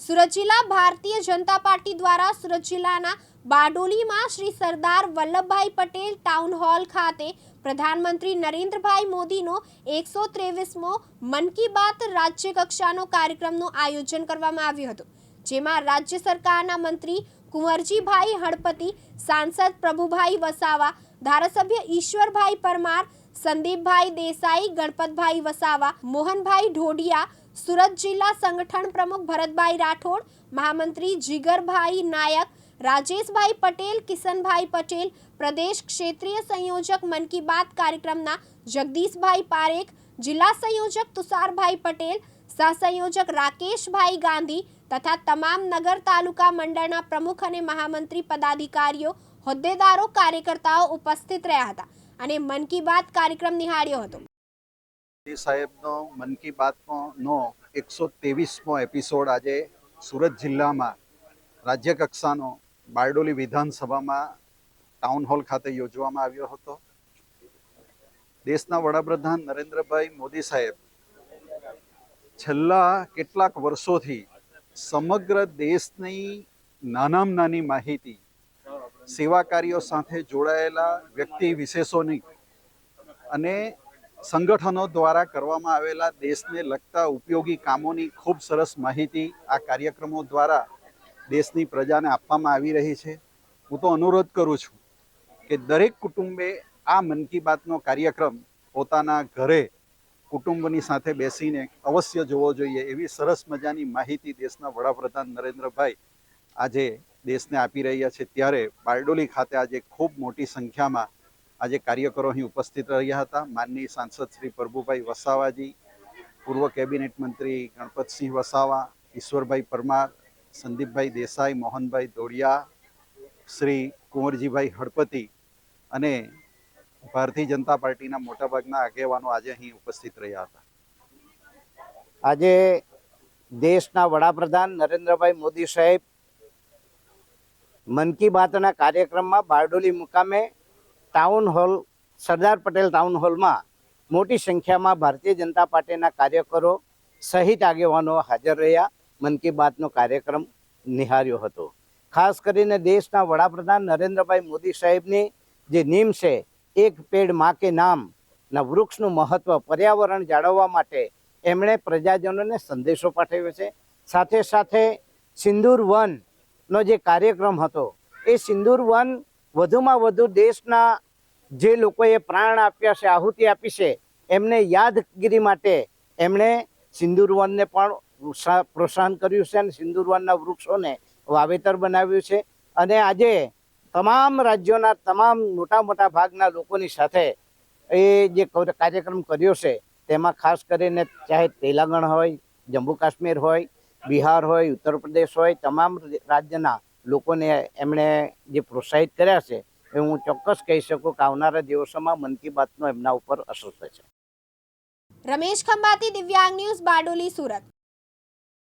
સુરત જિલ્લા ભારતીય જનતા પાર્ટી દ્વારા સુરત જિલ્લાના બારડોલીમાં શ્રી સરદાર વલ્લભભાઈ પટેલ ટાઉન હોલ ખાતે પ્રધાનમંત્રી નરેન્દ્રભાઈ મોદીનો એકસો ત્રેવીસમો મન કી બાત રાજ્ય કક્ષાનો કાર્યક્રમનું આયોજન કરવામાં આવ્યું હતું, જેમાં રાજ્ય સરકારના મંત્રી કુંવરજીભાઈ હળપતિ, સાંસદ પ્રભુભાઈ વસાવા, ધારાસભ્ય ઈશ્વરભાઈ પરમાર સંદીપભાઈ દેસાઈ, ગણપતભાઈ વસાવા, મોહનભાઈ ઢોડિયા સુરત જિલ્લા સંગઠન પ્રમુખ ભરતભાઈ રાઠોડ, મહામંત્રી જીગરભાઈ નાયક, રાજેશભાઈ પટેલ, કિશનભાઈ પટેલ, પ્રદેશ ક્ષેત્રીય સંયોજક મન કી બાત કાર્યક્રમના જગદીશભાઈ પારેખ, જિલ્લા સંયોજક તુષારભાઈ પટેલ, સહસંયોજક રાકેશભાઈ ગાંધી તથા તમામ નગર તાલુકા મંડળના પ્રમુખ અને મહામંત્રી પદાધિકારીઓ, હોદ્દેદારો, કાર્યકર્તાઓ ઉપસ્થિત રહ્યા હતા. અને મન કી બાત કાર્યક્રમ નિહાળ્યો હતો. મોદી સાહેબનો મન કી બાતનો એકસો ત્રેવીસમો એપિસોડ આજે સુરત જિલ્લામાં રાજ્ય કક્ષાનો બારડોલી વિધાનસભામાં ટાઉન હોલ ખાતે યોજવામાં આવ્યો હતો. દેશના વડાપ્રધાન નરેન્દ્રભાઈ મોદી સાહેબ છેલ્લા કેટલાક વર્ષોથી સમગ્ર દેશની નાનામાં નાની માહિતી સેવા કાર્યો સાથે જોડાયેલા વ્યક્તિ વિશેષોની અને સંગઠનો દ્વારા કરવામાં આવેલા દેશને લગતા ઉપયોગી કામોની ખૂબ સરસ માહિતી આ કાર્યક્રમો દ્વારા દેશની પ્રજાને આપવામાં આવી રહી છે. હું તો અનુરોધ કરું છું કે દરેક કુટુંબે આ મન કી બાતનો કાર્યક્રમ પોતાના ઘરે કુટુંબની સાથે બેસીને અવશ્ય જોવો જોઈએ એવી સરસ મજાની માહિતી દેશના વડાપ્રધાન નરેન્દ્રભાઈ આજે દેશને આપી રહ્યા છે ત્યારે બારડોલી ખાતે આજે ખૂબ મોટી સંખ્યામાં આજે કાર્યકરો અહીં ઉપસ્થિત રહ્યા હતા. માનનીય સાંસદ શ્રી પ્રભુભાઈ વસાવાજી, પૂર્વ કેબિનેટ મંત્રી ગણપતસિંહ વસાવા, ઈશ્વરભાઈ પરમાર, સંદીપભાઈ દેસાઈ, મોહનભાઈ દોડિયા શ્રી કુંવરજીભાઈ હળપતિ અને ભારતીય જનતા પાર્ટીના મોટાભાગના આગેવાનો આજે અહીં ઉપસ્થિત રહ્યા હતા. આજે દેશના વડાપ્રધાન નરેન્દ્રભાઈ મોદી સાહેબ મન કી બાતના કાર્યક્રમમાં બારડોલી મુકામે town hall Sardar Patel town હોલમાં મોટી સંખ્યામાં ભારતીય જનતા પાર્ટીના કાર્યકરો સહિત આગેવાનો હાજર રહ્યા. મન કી બાતનો કાર્યક્રમ નિહાર્યો હતો. ખાસ કરીને દેશના વડાપ્રધાન નરેન્દ્રભાઈ મોદી સાહેબની જે નીમ છે, એક પેડમાં કે નામ ના વૃક્ષનું મહત્વ પર્યાવરણ જાળવવા માટે એમણે પ્રજાજનોને સંદેશો પાઠવ્યો છે. સાથે સાથે સિંદૂર વનનો જે કાર્યક્રમ હતો, એ સિંદૂર વન વધુમાં વધુ દેશના જે લોકોએ પ્રાણ આપ્યા છે, આહુતિ આપી છે, એમને યાદગીરી માટે એમણે સિંદૂર વનને પણ પ્રોત્સાહન કર્યું છે અને સિંદૂર વનના વૃક્ષોને વાવેતર બનાવ્યું છે. અને આજે તમામ રાજ્યોના તમામ મોટા મોટા ભાગના લોકોની સાથે એ જે કર- કાર્યક્રમ કર્યો છે, તેમાં ખાસ કરીને ચાહે તેલંગણ હોય, જમ્મુ કાશ્મીર હોય બિહાર હોય, ઉત્તર પ્રદેશ હોય, તમામ રાજ્યના લોકોને એમણે જે પ્રોત્સાહિત કર્યા છે, એ હું ચોક્કસ કહી શકું કે આવનારા દિવસોમાં મન કી બાતનો એમના ઉપર અસર થશે. રમેશ ખંભાતી, દિવ્યાંગ ન્યૂઝ, બારડોલી, સુરત.